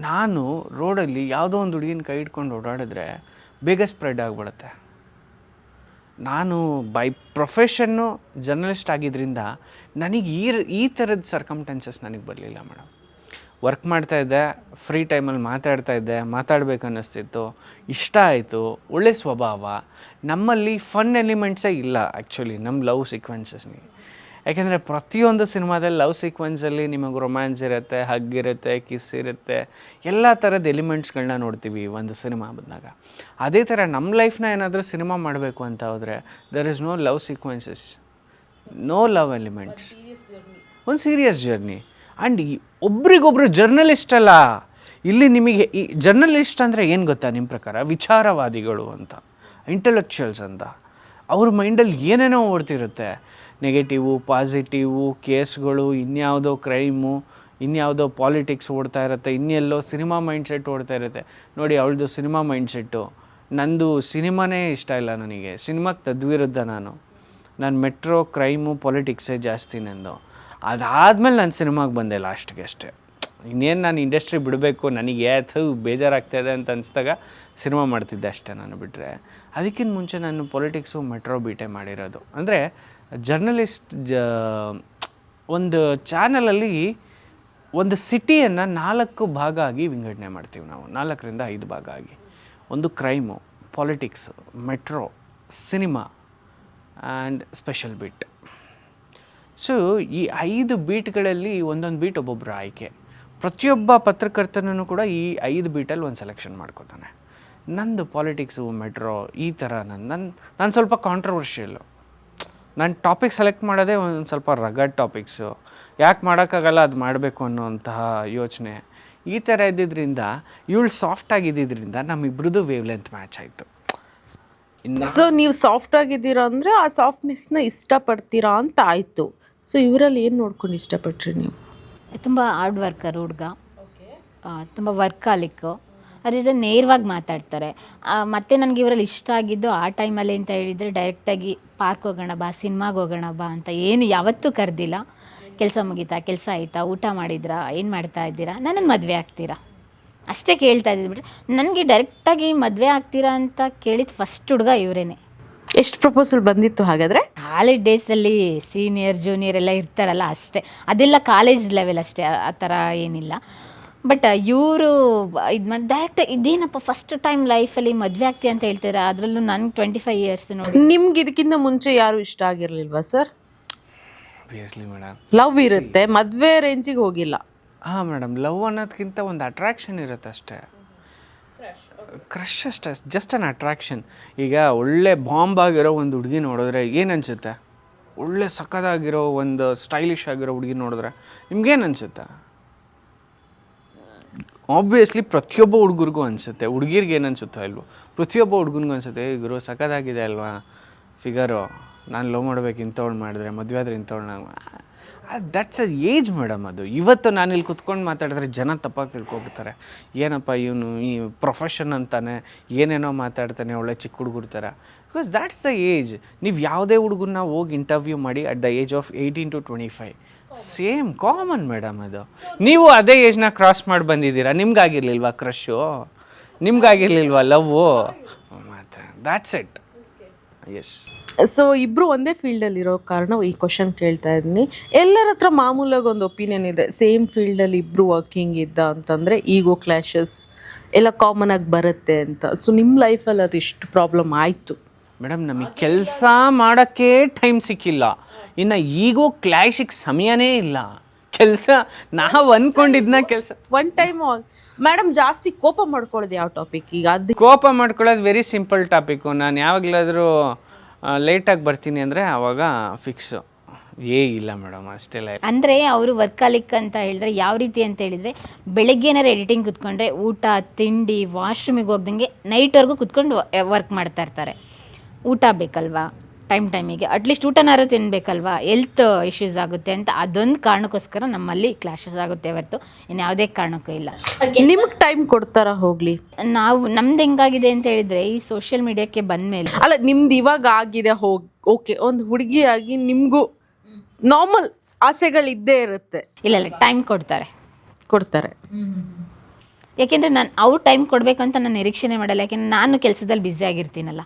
ನಾನು ರೋಡಲ್ಲಿ ಯಾವುದೋ ಒಂದು ಹುಡುಗಿನ ಕೈ ಇಟ್ಕೊಂಡು ಓಡಾಡಿದ್ರೆ ಬೇಗ ಸ್ಪ್ರೆಡ್ ಆಗಿಬಿಡುತ್ತೆ. ನಾನು ಬೈ ಪ್ರೊಫೆಷನ್ನು ಜರ್ನಲಿಸ್ಟ್ ಆಗಿದ್ದರಿಂದ ನನಗೆ ಈ ಈ ಥರದ ಸರ್ಕಮ್ಟೆನ್ಸಸ್ ನನಗೆ ಬರಲಿಲ್ಲ ಮೇಡಮ್. ವರ್ಕ್ ಮಾಡ್ತಾಯಿದ್ದೆ ಫ್ರೀ ಟೈಮಲ್ಲಿ ಮಾತಾಡ್ತಾ ಇದ್ದೆ, ಮಾತಾಡಬೇಕು ಅನ್ನಿಸ್ತಿತ್ತು. ಇಷ್ಟ ಆಯಿತು, ಒಳ್ಳೆ ಸ್ವಭಾವ. ನಮ್ಮಲ್ಲಿ ಫನ್ ಎಲಿಮೆಂಟ್ಸೇ ಇಲ್ಲ ಆ್ಯಕ್ಚುಲಿ ನಮ್ಮ ಲವ್ ಸೀಕ್ವೆನ್ಸಸ್ನಿ ಯಾಕೆಂದರೆ ಪ್ರತಿಯೊಂದು ಸಿನಿಮಾದಲ್ಲಿ ಲವ್ ಸೀಕ್ವೆನ್ಸಲ್ಲಿ ನಿಮಗೆ ರೊಮ್ಯಾನ್ಸ್ ಇರುತ್ತೆ ಹಗ್ ಇರುತ್ತೆ ಕಿಸ್ ಇರುತ್ತೆ ಎಲ್ಲ ಥರದ ಎಲಿಮೆಂಟ್ಸ್ಗಳನ್ನ ನೋಡ್ತೀವಿ ಒಂದು ಸಿನಿಮಾ ಬಂದಾಗ. ಅದೇ ಥರ ನಮ್ಮ ಲೈಫ್ನ ಏನಾದರೂ ಸಿನಿಮಾ ಮಾಡಬೇಕು ಅಂತ ಹೋದರೆ there is no love sequences no love elements ಒಂದು ಸೀರಿಯಸ್ ಜರ್ನಿ ಆ್ಯಂಡ್ ಒಬ್ರಿಗೊಬ್ರು ಜರ್ನಲಿಸ್ಟ್ ಅಲ್ಲ. ಇಲ್ಲಿ ನಿಮಗೆ ಈ ಜರ್ನಲಿಸ್ಟ್ ಅಂದರೆ ಏನು ಗೊತ್ತಾ ನಿಮ್ಮ ಪ್ರಕಾರ? ವಿಚಾರವಾದಿಗಳು ಅಂತ ಇಂಟಲೆಕ್ಚುಯಲ್ಸ್ ಅಂತ. ಅವ್ರ ಮೈಂಡಲ್ಲಿ ಏನೇನೋ ಓಡ್ತಿರುತ್ತೆ. ನೆಗೆಟಿವು, ಪಾಸಿಟಿವು, ಕೇಸ್ಗಳು, ಇನ್ಯಾವುದೋ ಕ್ರೈಮು, ಇನ್ಯಾವುದೋ ಪಾಲಿಟಿಕ್ಸ್ ಓಡ್ತಾ ಇರುತ್ತೆ ಇನ್ನೆಲ್ಲೋ ಸಿನಿಮಾ ಮೈಂಡ್ಸೆಟ್ ಓಡ್ತಾ ಇರುತ್ತೆ. ನೋಡಿ, ಅವಳದು ಸಿನಿಮಾ ಮೈಂಡ್ಸೆಟ್ಟು. ನಂದು ಸಿನಿಮಾನೇ ಇಷ್ಟ ಇಲ್ಲ ನನಗೆ. ಸಿನಿಮಾಕ್ಕೆ ತದ್ವಿರುದ್ಧ ನಾನು. ನಾನು ಮೆಟ್ರೋ, ಕ್ರೈಮು, ಪಾಲಿಟಿಕ್ಸೇ ಜಾಸ್ತಿ ನಂದು. ಅದಾದಮೇಲೆ ನಾನು ಸಿನಿಮಾಗೆ ಬಂದೆ ಲಾಸ್ಟ್ಗೆ ಅಷ್ಟೇ. ಇನ್ನೇನು ನಾನು ಇಂಡಸ್ಟ್ರಿ ಬಿಡಬೇಕು, ನನಗೆ ಯಾತು ಬೇಜಾರಾಗ್ತಾ ಇದೆ ಅಂತ ಅನಿಸ್ದಾಗ ಸಿನಿಮಾ ಮಾಡ್ತಿದ್ದೆ ಅಷ್ಟೇ ನಾನು ಬಿಟ್ಟರೆ ಅದಕ್ಕಿಂತ ಮುಂಚೆ ನಾನು ಪೊಲಿಟಿಕ್ಸು, ಮೆಟ್ರೋ ಬೀಟೆ ಮಾಡಿರೋದು. ಅಂದರೆ ಜರ್ನಲಿಸ್ಟ್ ಜ, ಒಂದು ಚಾನಲಲ್ಲಿ ಒಂದು ಸಿಟಿಯನ್ನು ನಾಲ್ಕು ಭಾಗ ಆಗಿ ವಿಂಗಡಣೆ ಮಾಡ್ತೀವಿ ನಾವು. ನಾಲ್ಕರಿಂದ ಐದು ಭಾಗ ಆಗಿ. ಒಂದು crime, politics, metro, cinema, and special beat. So, ಈ ಐದು ಬೀಟ್ಗಳಲ್ಲಿ ಒಂದೊಂದು ಬೀಟ್ ಒಬ್ಬೊಬ್ಬರ ಆಯ್ಕೆ. ಪ್ರತಿಯೊಬ್ಬ ಪತ್ರಕರ್ತನೂ ಕೂಡ ಈ ಐದು ಬೀಟಲ್ಲಿ ಒಂದು ಸೆಲೆಕ್ಷನ್ ಮಾಡ್ಕೋತಾನೆ. ನಂದು ಪಾಲಿಟಿಕ್ಸು, ಮೆಟ್ರೋ ಈ ಥರ ನನ್ನ ನನ್ನ ನಾನು ಸ್ವಲ್ಪ ಕಾಂಟ್ರವರ್ಷಿಯಲ್ಲು ನಾನು ಟಾಪಿಕ್ ಸೆಲೆಕ್ಟ್ ಮಾಡೋದೇ ಒಂದು ಸ್ವಲ್ಪ ರಗಡ್ ಟಾಪಿಕ್ಸು ಯಾಕೆ ಮಾಡೋಕ್ಕಾಗಲ್ಲ ಅದು ಮಾಡಬೇಕು ಅನ್ನೋಂತಹ ಯೋಚನೆ. ಈ ಥರ ಇದ್ದಿದ್ದರಿಂದ ಇವಳು ಸಾಫ್ಟ್ ಆಗಿದ್ದಿದ್ದರಿಂದ ನಮ್ಮಿಬ್ರದ್ದು ವೇವ್ ಲೆಂತ್ ಮ್ಯಾಚ್ ಆಯಿತು. ಇನ್ನು ಸೊ ನೀವು ಸಾಫ್ಟ್ ಆಗಿದ್ದೀರಾ ಅಂದರೆ ಆ ಸಾಫ್ಟ್ನೆಸ್ನ ಇಷ್ಟಪಡ್ತೀರಾ ಅಂತ ಆಯಿತು. ಸೊ ಇವರಲ್ಲಿ ಏನು ನೋಡ್ಕೊಂಡು ಇಷ್ಟಪಟ್ರಿ ನೀವು? ತುಂಬ ಹಾರ್ಡ್ ವರ್ಕರ್ ಹುಡುಗ. ತುಂಬ ವರ್ಕಾಲಿಕ್ಕು ಅದ್ರ ಜೊತೆ ನೇರವಾಗಿ ಮಾತಾಡ್ತಾರೆ. ಮತ್ತೆ ನನಗೆ ಇವರಲ್ಲಿ ಇಷ್ಟ ಆಗಿದ್ದು ಆ ಟೈಮಲ್ಲಿ ಅಂತ ಹೇಳಿದರೆ ಡೈರೆಕ್ಟಾಗಿ ಪಾರ್ಕ್ ಹೋಗೋಣ ಬಾ ಸಿನಿಮಾಗೆ ಹೋಗೋಣ ಬಾ ಅಂತ ಏನು ಯಾವತ್ತೂ ಕರೆದಿಲ್ಲ. ಕೆಲಸ ಮುಗೀತಾ ಕೆಲಸ ಆಯಿತಾ ಊಟ ಮಾಡಿದ್ರಾ ಏನು ಮಾಡ್ತಾ ಇದ್ದೀರಾ ನನ್ನನ್ನು ಮದುವೆ ಆಗ್ತೀರಾ? ಅಷ್ಟೇ ಕೇಳ್ತಾ ಇದ್ದೀನಿ ಬಿಟ್ಟರೆ ನನಗೆ ಡೈರೆಕ್ಟಾಗಿ ಮದುವೆ ಆಗ್ತೀರಾ ಅಂತ ಕೇಳಿದ ಫಸ್ಟ್ ಹುಡುಗ ಇವರೇನೆ. ಎಷ್ಟು ಪ್ರಪೋಸಲ್ ಬಂದಿತ್ತು ಹಾಗಾದರೆ? ಕಾಲೇಜ್ ಡೇಸಲ್ಲಿ ಸೀನಿಯರ್ ಜೂನಿಯರ್ ಎಲ್ಲ ಇರ್ತಾರಲ್ಲ ಅಷ್ಟೇ. ಅದೆಲ್ಲ ಕಾಲೇಜ್ ಲೆವೆಲ್ ಅಷ್ಟೇ ಆ ಥರ ಏನಿಲ್ಲ. ಬಟ್ ಇವರು ಇದು ಮಾಡಿ ಡೈರೆಕ್ಟ್ ಇದೇನಪ್ಪ ಫಸ್ಟ್ ಟೈಮ್ ಲೈಫಲ್ಲಿ ಮದುವೆ ಆಗ್ತೀಯ ಅಂತ ಹೇಳ್ತಾರೆ? ಅದರಲ್ಲೂ ನನಗೆ ಟ್ವೆಂಟಿ ಫೈವ್ ಇಯರ್ಸ್ ನೋಡಿ. ನಿಮ್ಗೆ ಇದಕ್ಕಿಂತ ಮುಂಚೆ ಯಾರು ಇಷ್ಟ ಆಗಿರ್ಲಿಲ್ವಾ ಸರ್? ಆಬ್ವಿಯಸ್ಲಿ ಮೇಡಮ್ ಲವ್ ಇರುತ್ತೆ ಮದುವೆ ರೇಂಜಿಗೆ ಹೋಗಿಲ್ಲ. ಹಾಂ ಮೇಡಮ್ ಲವ್ ಅನ್ನೋದಕ್ಕಿಂತ ಒಂದು ಅಟ್ರಾಕ್ಷನ್ ಇರುತ್ತೆ ಅಷ್ಟೇ. ಕ್ರಶ್ ಅಷ್ಟೇ ಜಸ್ಟ್ ಅನ್ ಅಟ್ರಾಕ್ಷನ್ ಈಗ ಒಳ್ಳೆ ಬಾಂಬ್ ಆಗಿರೋ ಒಂದು ಹುಡುಗಿ ನೋಡಿದ್ರೆ ಏನು ಅನಿಸುತ್ತೆ? ಒಳ್ಳೆ ಸಖತ್ತಾಗಿರೋ ಒಂದು ಸ್ಟೈಲಿಶ್ ಆಗಿರೋ ಹುಡುಗಿ ನೋಡಿದ್ರೆ ನಿಮ್ಗೇನು ಅನಿಸುತ್ತೆ? ಆಬ್ವಿಯಸ್ಲಿ ಪ್ರತಿಯೊಬ್ಬ ಹುಡುಗರಿಗೂ ಅನಿಸುತ್ತೆ. ಹುಡುಗಿರ್ಗೆ ಏನು ಅನಿಸುತ್ತೋ ಇಲ್ವೋ. ಪ್ರತಿಯೊಬ್ಬ ಹುಡುಗನಿಗೂ ಅನಿಸುತ್ತೆ ಗುರು, ಸಖತ್ತಾಗಿದೆ ಅಲ್ವಾ? ಫಿಗರು ನಾನು ಲವ್ ಮಾಡ್ಬೇಕು, ಇಂಥವ್ಳು ಮಾಡಿದ್ರೆ, ಮದುವೆ ಆದರೆ ಇಂಥವ್ಳು ದಟ್ಸ್ ಅ ಏಜ್ ಮೇಡಮ್ ಅದು. ಇವತ್ತು ನಾನು ಇಲ್ಲಿ ಕುತ್ಕೊಂಡು ಮಾತಾಡಿದ್ರೆ ಜನ ತಪ್ಪಾಗಿ ತಿಳ್ಕೊಬಿಡ್ತಾರೆ. ಏನಪ್ಪ ಇವನು ಈ ಪ್ರೊಫೆಷನ್ ಅಂತಾನೆ, ಏನೇನೋ ಮಾತಾಡ್ತಾನೆ, ಒಳ್ಳೆ ಚಿಕ್ಕ ಹುಡುಗರ ಥರ ಬಿಕಾಸ್ ದ್ಯಾಟ್ಸ್ ದ ಏಜ್ ನೀವು ಯಾವುದೇ ಹುಡುಗನ್ನ ಹೋಗಿ ಇಂಟರ್ವ್ಯೂ ಮಾಡಿ at the age of eighteen to twenty five same common madam ಅದು. ನೀವು ಅದೇ ಏಜ್ನ ಕ್ರಾಸ್ ಮಾಡಿ ಬಂದಿದ್ದೀರಾ? ನಿಮ್ಗಾಗಿರ್ಲಿಲ್ವಾ ಕ್ರಶು ನಿಮ್ಗಾಗಿರ್ಲಿಲ್ವಾ ಲವ್ವು ಮತ್ತು ದ್ಯಾಟ್ಸ್ ಇಟ್ ಎಸ್ ಸೊ ಇಬ್ರು ಒಂದೇ ಫೀಲ್ಡಲ್ಲಿ ಇರೋ ಕಾರಣ ಈ ಕ್ವಶನ್ ಕೇಳ್ತಾ ಇದ್ದೀನಿ ಎಲ್ಲರ ಹತ್ರ ಮಾಮೂಲಾಗಿ ಒಂದು ಒಪಿನಿಯನ್ ಇದೆ. ಸೇಮ್ ಫೀಲ್ಡಲ್ಲಿ ಇಬ್ರು ವರ್ಕಿಂಗ್ ಇದ್ದ ಅಂತಂದರೆ ಈಗೋ ಕ್ಲಾಶಸ್ ಎಲ್ಲ ಕಾಮನ್ ಆಗಿ ಬರುತ್ತೆ ಅಂತ. ಸೊ ನಿಮ್ಮ ಲೈಫಲ್ಲಿ ಅದು ಇಷ್ಟು ಪ್ರಾಬ್ಲಮ್ ಆಯಿತು? ಮೇಡಮ್ ನಮಗೆ ಕೆಲಸ ಮಾಡೋಕ್ಕೆ ಟೈಮ್ ಸಿಕ್ಕಿಲ್ಲ. ಇನ್ನು ಈಗೂ ಕ್ಲಾಶಿಗೆ ಸಮಯನೇ ಇಲ್ಲ. ಕೆಲಸ ನಾವು ಅಂದ್ಕೊಂಡಿದ್ನ ಕೆಲಸ. ಒನ್ ಟೈಮ್ ಮೇಡಮ್ ಜಾಸ್ತಿ ಕೋಪ ಮಾಡ್ಕೊಳ್ಳೋದು ಯಾವ ಟಾಪಿಕ್ ಈಗ? ಅದು ಕೋಪ ಮಾಡ್ಕೊಳ್ಳೋದು ವೆರಿ ಸಿಂಪಲ್ ಟಾಪಿಕ್ಕು ನಾನು ಯಾವಾಗಲಾದರೂ ಲೇಟಾಗಿ ಬರ್ತೀನಿ ಅಂದರೆ ಆವಾಗ ಫಿಕ್ಸು ಏ ಇಲ್ಲ ಮೇಡಮ್ ಅಷ್ಟೆಲ್ಲ. ಅಂದರೆ ಅವರು ವರ್ಕಾಲಿಕ್ ಅಂತ ಹೇಳಿದ್ರೆ ಯಾವ ರೀತಿ ಅಂತ ಹೇಳಿದರೆ ಬೆಳಗ್ಗೆನಾರು ಎಡಿಟಿಂಗ್ ಕುತ್ಕೊಂಡ್ರೆ ಊಟ ತಿಂಡಿ ವಾಶ್ರೂಮಿಗೆ ಹೋಗ್ದಂಗೆ ನೈಟ್ವರೆಗೂ ಕುತ್ಕೊಂಡು ವರ್ಕ್ ಮಾಡ್ತಾ ಇರ್ತಾರೆ. ಊಟ ಬೇಕಲ್ವಾ? ಟೈಮ್ ಟೈಮಿಗೆ. ಅಟ್ಲೀಸ್ಟ್ ಊಟನಾರು ತಿನ್ಬೇಕಲ್ವಾ? ಹೆಲ್ತ್ ಇಶ್ಯೂಸ್ ಆಗುತ್ತೆ ಅಂತ ಅದೊಂದು ಕಾರಣಕ್ಕೋಸ್ಕರ ನಮ್ಮಲ್ಲಿ ಕ್ಲಾಶಸ್ ಆಗುತ್ತೆ ಹೊರತು. ಇನ್ನು ಯಾವುದೇ ಕಾರಣಕ್ಕೂ ಇಲ್ಲ. ನಿಮ್ಗೆ ಟೈಮ್ ಕೊಡ್ತಾರ ಹೋಗ್ಲಿ? ನಾವು ನಮ್ದು ಹೆಂಗಾಗಿದೆ ಅಂತ ಹೇಳಿದರೆ ಈ ಸೋಷಿಯಲ್ ಮೀಡಿಯಾಕ್ಕೆ ಬಂದಮೇಲೆ. ಅಲ್ಲ ನಿಮ್ದು ಇವಾಗ ಆಗಿದೆ ಹೋಗ್ ಓಕೆ ಒಂದು ಹುಡುಗಿಯಾಗಿ ನಿಮಗೂ ನಾರ್ಮಲ್ ಆಸೆಗಳಿದ್ದೇ ಇರುತ್ತೆ. ಇಲ್ಲ ಇಲ್ಲ ಟೈಮ್ ಕೊಡ್ತಾರೆ. ಕೊಡ್ತಾರೆ. ಯಾಕೆಂದರೆ ನಾನು ಅವ್ರು ಟೈಮ್ ಕೊಡಬೇಕು ಅಂತ ನಾನು ನಿರೀಕ್ಷೆ ಮಾಡಲ್ಲ. ಯಾಕೆಂದರೆ ನಾನು ಕೆಲಸದಲ್ಲಿ ಬ್ಯುಸಿ ಆಗಿರ್ತೀನಲ್ಲ.